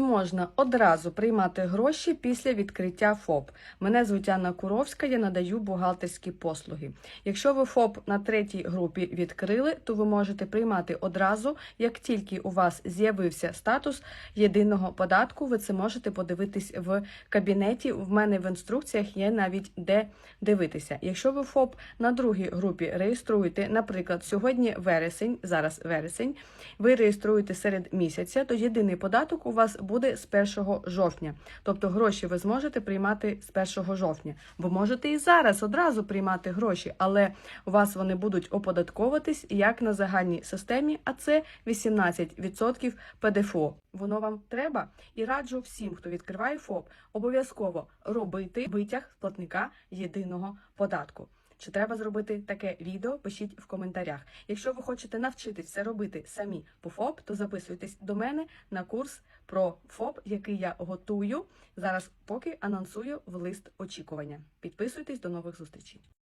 Можна одразу приймати гроші після відкриття ФОП. Мене звуть Анна Куровська, я надаю бухгалтерські послуги. Якщо ви ФОП на третій групі відкрили, то ви можете приймати одразу, як тільки у вас з'явився статус єдиного податку, ви це можете подивитись в кабінеті. В мене в інструкціях є навіть де дивитися. Якщо ви ФОП на другій групі реєструєте, наприклад, сьогодні вересень, зараз вересень, ви реєструєте серед місяця, то єдиний податок у вас буде з 1 жовтня. Тобто гроші ви зможете приймати з 1 жовтня. Ви можете і зараз одразу приймати гроші, але у вас вони будуть оподатковуватись як на загальній системі, а це 18% ПДФО. Воно вам треба і раджу всім, хто відкриває ФОП, обов'язково робити витяг платника єдиного податку. Чи треба зробити таке відео? Пишіть в коментарях. Якщо ви хочете навчитись це робити самі по ФОП, то записуйтесь до мене на курс про ФОП, який я готую зараз, поки анонсую в лист очікування. Підписуйтесь до нових зустрічей.